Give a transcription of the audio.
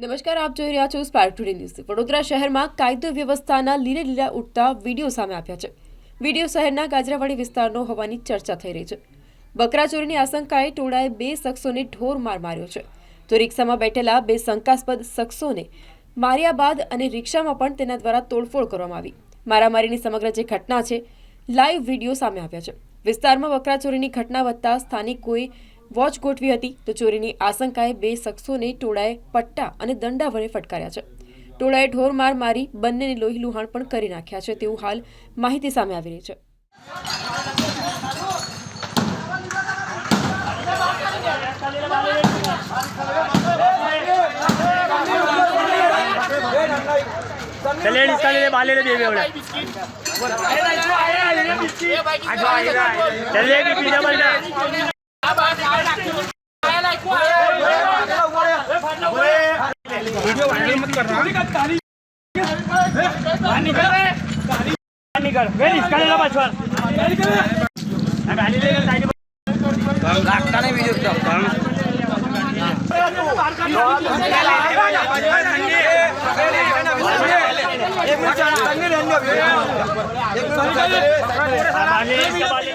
નમસ્કાર, આપ જોઈ રહ્યા છો સ્પાર્ક ટુડે ન્યૂઝ વડોદરા શહેરમાં કાયદો વ્યવસ્થાના લીલે લીલા ઉઠતા વીડિયો સામે આવ્યા છે. વીડિયો શહેરના ગાજરાવાડી વિસ્તારનો હોવાની ચર્ચા થઈ રહી છે. બકરાચોરીની આશંકાએ ટોળાએ બે શખ્સોને ઢોર માર માર્યો છે. તો રિક્ષામાં બેઠેલા બે શંકાસ્પદ શખ્સોને માર્યા બાદ અને રિક્ષામાં પણ તેના દ્વારા તોડફોડ કરવામાં આવી. મારામારીની સમગ્ર જે ઘટના છે, લાઈવ વીડિયો સામે આવ્યા છે. વિસ્તારમાં બકરાચોરીની ઘટના વધતા સ્થાનિકોએ વોચ ગોઠવી હતી તો ચોરીની આશંકાએ બે શખ્સોને ટોળાએ પટ્ટા અને દંડા વડે ફટકાર્યા છે ટોળાએ ઢોર માર મારી બંનેને લોહી લુહાણ પણ કરી નાખ્યા છે તેવું હાલ માહિતી સામે આવી રહી છે चलिए इसका ले बाले ले देवे बड़ा चलिए कि पीछे मत निकल वेरी इसका ले लो बचवा गाड़ी ले साइड लागता नाही विजय बाले इसका बाले